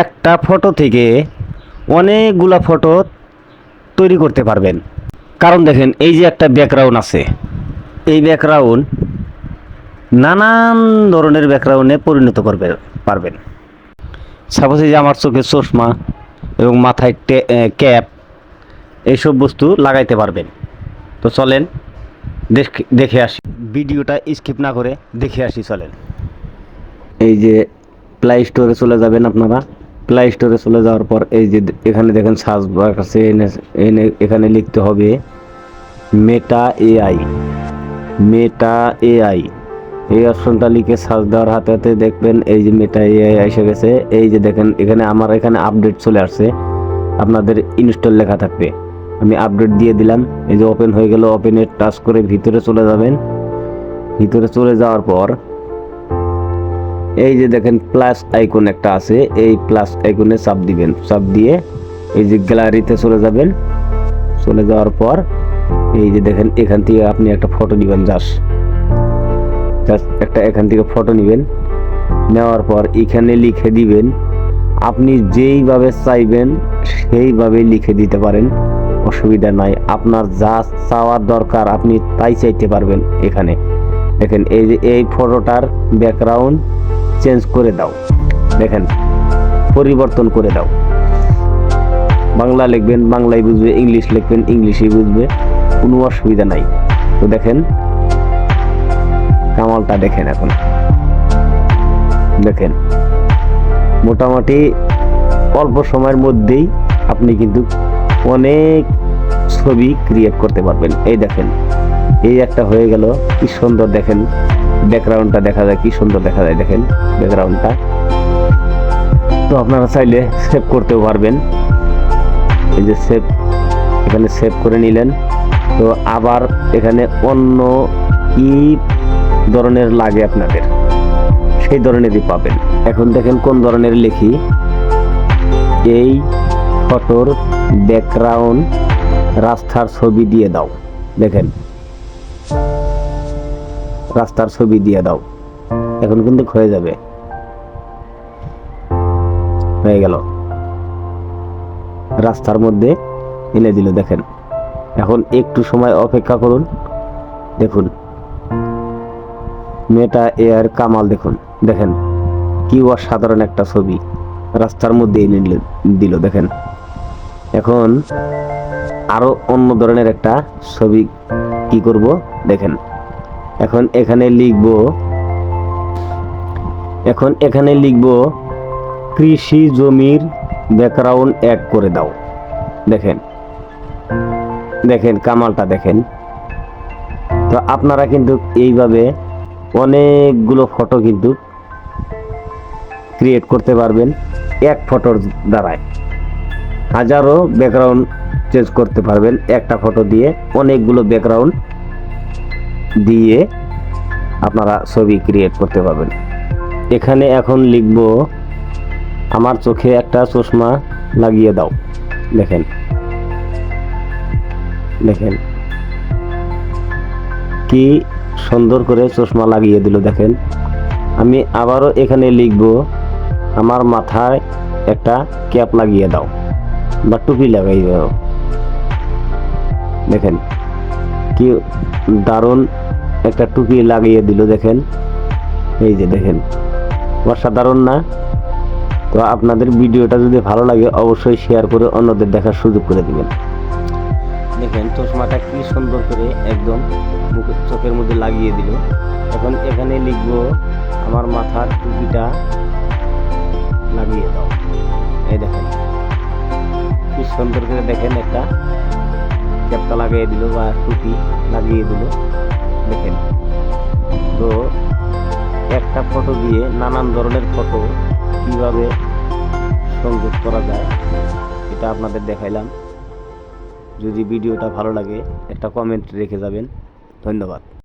একটা ফটো থেকে অনেকগুলা ফটো তৈরি করতে পারবেন। কারণ দেখেন, এই যে একটা ব্যাকগ্রাউন্ড আছে। এই ব্যাকগ্রাউন্ড নানান ধরনের ব্যাকগ্রাউন্ডে পরিণত করবে, পারবেন। সাপোজ এই যে আমার চোখে চশমা এবং মাথায় ক্যাপ, এইসব বস্তু লাগাইতে পারবেন। তো চলেন, দেখে আসি। ভিডিওটা স্কিপ না করে দেখে আসি, চলেন। এই যে প্লে স্টোরে চলে যাবেন আপনারা। প্লে স্টোরে চলে যাওয়ার পর এই যে এখানে দেখেন সার্চ বার আছে এখানে লিখতে হবে মেটা এআই মেটা এআই এই অপশনটা লিখে সার্চ দেওয়ার হাতে হাতে দেখবেন এই যে মেটা এআই এসে গেছে। এই যে দেখেন, এখানে আমার এখানে আপডেট চলে আসছে। আপনাদের ইনস্টল লেখা থাকবে। আমি আপডেট দিয়ে দিলাম। এই যে ওপেন হয়ে গেল ওপেনে টাচ করে ভিতরে চলে যাবেন। ভিতরে চলে যাওয়ার পর এই যে দেখেন প্লাস আইকন একটা আছে, এই প্লাস আইকনে চাপ দিবেন। চাপ দিয়ে এই যে গ্যালারিতে চলে যাবেন। চলে যাওয়ার পর এই যে দেখেন, এখান থেকে আপনি একটা ফটো নেবেন জাস্ট জাস্ট একটা এখান থেকে ফটো নেবেন। নেওয়ার পর এখানে লিখে দিবেন, আপনি যেইভাবে চাইবেন সেইভাবে লিখে দিতে পারেন। অসুবিধা নাই, আপনার যা চাওয়ার দরকার আপনি তাই চাইতে পারবেন এখানে। দেখেন, এই যে এই ফটোটার ব্যাকগ্রাউন্ড চেঞ্জ করে দাও। দেখেন, পরিবর্তন করে দাও। বাংলা লিখবেন, বাংলায় বুঝবে, ইংলিশ লিখবেন, ইংলিশেই বুঝবে, কোনো অসুবিধা নাই। তো দেখেন, কামালটা দেখেন এখন। দেখেন, মোটামুটি অল্প সময়ের মধ্যেই আপনি কিন্তু অনেক ছবি ক্রিয়েট করতে পারবেন। এই দেখেন, এই একটা হয়ে গেল, কি সুন্দর দেখেন। ব্যাকগ্রাউন্ডটা দেখা যায়, কি সুন্দর দেখা যায়, দেখেন ব্যাকগ্রাউন্ডটা। তো আপনারা চাইলে সেভ করতেও পারবেন। এই যে সেভ এখানে সেভ করে নিলেন। তো আবার এখানে অন্য কি ধরনের লাগে আপনাদের? সেই ধরনেরই পাবেন। এখন দেখেন কোন ধরনের লিখি। এই ফটোর ব্যাকগ্রাউন্ড রাস্তার ছবি দিয়ে দাও। দেখেন। রাস্তার ছবি দিয়ে দাও। এখন কিন্তু হয়ে যাবে। হয়ে গেল। রাস্তার মধ্যে এনে দিল দেখেন। এখন একটু সময় অপেক্ষা করুন। দেখুন। মেয়েটা এয়ার কামাল দেখুন। দেখেন, কি অসাধারণ একটা ছবি। রাস্তার মধ্যে এনে দিল, দেখেন। এখন আরও অন্য ধরনের একটা ছবি কি করব? দেখেন। এখন এখানে লিখব, এখন এখানে লিখব, কৃষি জমির ব্যাকগ্রাউন্ড অ্যাড করে দাও। দেখেন দেখেন কামালটা দেখেন। তো আপনারা কিন্তু এইভাবে অনেকগুলো ফটো কিন্তু ক্রিয়েট করতে পারবেন এক ফটোর দ্বারায়। হাজারো ব্যাকগ্রাউন্ড চেঞ্জ করতে পারবেন একটা ফটো দিয়ে অনেকগুলো ব্যাকগ্রাউন্ড দিয়ে আপনারা ছবি ক্রিয়েট করতে পারবেন। এখানে এখন লিখব, আমার চোখে একটা চশমা লাগিয়ে দাও। দেখেন। দেখেন। কি সুন্দর করে চশমা লাগিয়ে দিল, দেখেন। আমি আবারও এখানে লিখব, আমার মাথায় একটা ক্যাপ লাগিয়ে দাও বা টুপি লাগাই দাও। দেখেন। কি দারুণ একটা টুপি লাগিয়ে দিল, দেখেন। এই যে দেখেন, অসাধারণ না? তো আপনাদের ভিডিওটা যদি ভালো লাগে, অবশ্যই শেয়ার করে অন্যদের দেখার সুযোগ করে দিবেন। দেখেন, চশমাটা কি সুন্দর করে একদম মুখের চোখের মধ্যে লাগিয়ে দিল। এখন এখানে লিখব, আমার মাথার টুপিটা লাগিয়ে দাও। এই দেখেন, কি সুন্দর করে দেখেন একটা ক্যাপটা লাগিয়ে দিল বা টুপি লাগিয়ে দিল। দেখেন। তো একটা ফটো দিয়ে নানান ধরনের ফটো কীভাবে সংযোগ করা যায়, এটা আপনাদের দেখাইলাম। যদি ভিডিওটা ভালো লাগে, একটা কমেন্ট রেখে যাবেন। ধন্যবাদ।